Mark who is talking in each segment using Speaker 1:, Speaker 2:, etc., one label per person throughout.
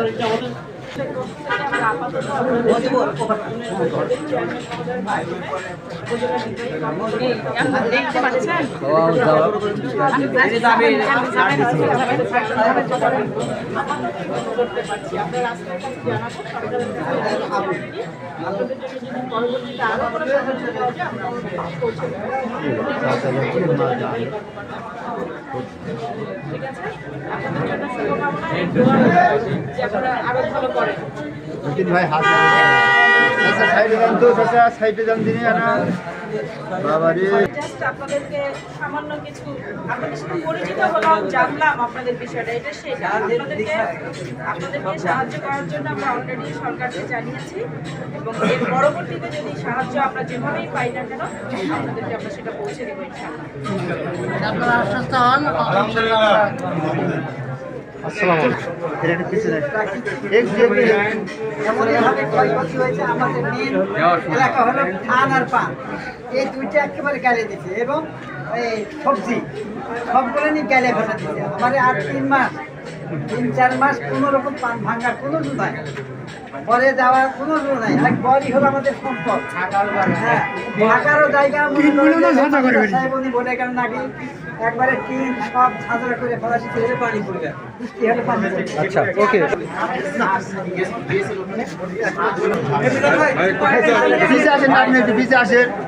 Speaker 1: দেখতে ঠিক আছে আপনারা
Speaker 2: ভাই হাত আচ্ছা সাইডে যান তো চাচা সাইডে যান দিনে না বাবা রে
Speaker 1: জাস্ট আপনাদেরকে সামান্য কিছু আপনাদের সাথে পরিচিত হলাম জানলাম আপনাদের বিষয়টা এটা সেটা। আপনাদেরকে আপনাদেরকে সাহায্য করার জন্য আমরা অলরেডি সরকারকে জানিয়েছি এবং এর পরবর্তীতে যদি সাহায্য আমরা যেভাবেই পাই না কেন আপনাদেরকে আমরা সেটা পৌঁছে দেবো ইনশাআল্লাহ।
Speaker 2: আলাইকুম এটা একটু
Speaker 3: আর পান। এই দুইটা একেবারে গেলে দিচ্ছে এবং সবজি, সবগুলো নিয়ে গেলে ফেলে দিচ্ছে আমার আর তিন মাস তিন চার মাস কোনো রকম পান ভাঙার কোনো জু নাই। পরে যাওয়ার কোনো জু নাই। একবারই হলো আমাদের সম্পদ। হ্যাঁ থাকারও জায়গা উনি বলে গেলেন নাকি একবারে টিন সব ঝাঁঝরা করে ফেলাছি ছেড়ে পানি পড়বে বৃষ্টি হলে পানি
Speaker 2: আচ্ছা ওকে। আসেন আপনি একটু আসেন।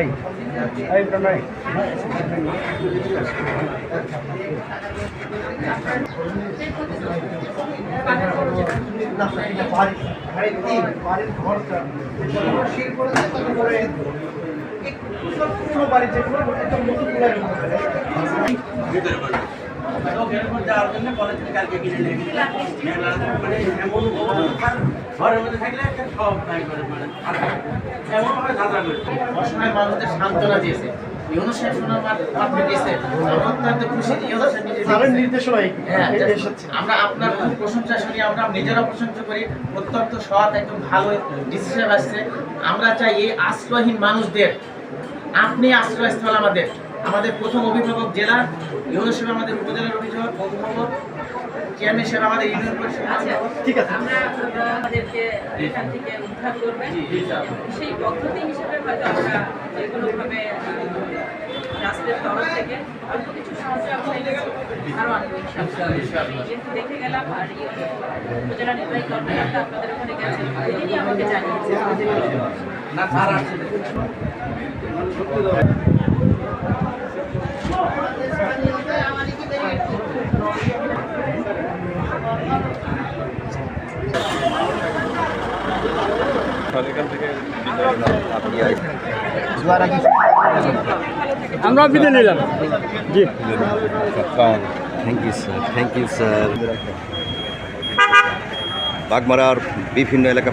Speaker 2: এই এই
Speaker 4: মানুষদের সান্ত্বনা দিয়েছে ইউনুস সাহেব শোনার মাত্র দিয়েছে হ্যাঁ, আমরা আপনার খুব প্রশংসা শুনি আমরা নিজেরা প্রশংসা করি। অত্যন্ত সৎ একদম ভালো ডিসিশন আসছে। আমরা চাই এই আশ্রয়হীন মানুষদের। আপনি আশ্রয়স্থল আমাদের। আমাদের প্রথম অভিভাবক জেলা ইউনুস আমাদের উপজেলার অভিভাবক অভিভাবক চেয়ারম্যান সাহেব আমাদের ইউনিয়ন পরিষদ।
Speaker 2: ঠিক আছে।
Speaker 1: আমরা আমাদেরকে এখান থেকে উদ্ধার করবেন। সেই পদ্ধতি হিসেবে হয়তো আমরা যে কোনোভাবে রাষ্ট্রের তরফ থেকে অল্প কিছু এনেছি। আরও আনব যেহেতু দেখে গেলাম আর উপজেলা নির্বাহী কর্মকর্তা আপনাদের ওখানে গেছেন তিনি আমাকে জানিয়েছেন।
Speaker 5: আমরা বিদায় নিলাম। জি।
Speaker 6: Thank you sir thank you sir বাগমারার বিভিন্ন এলাকা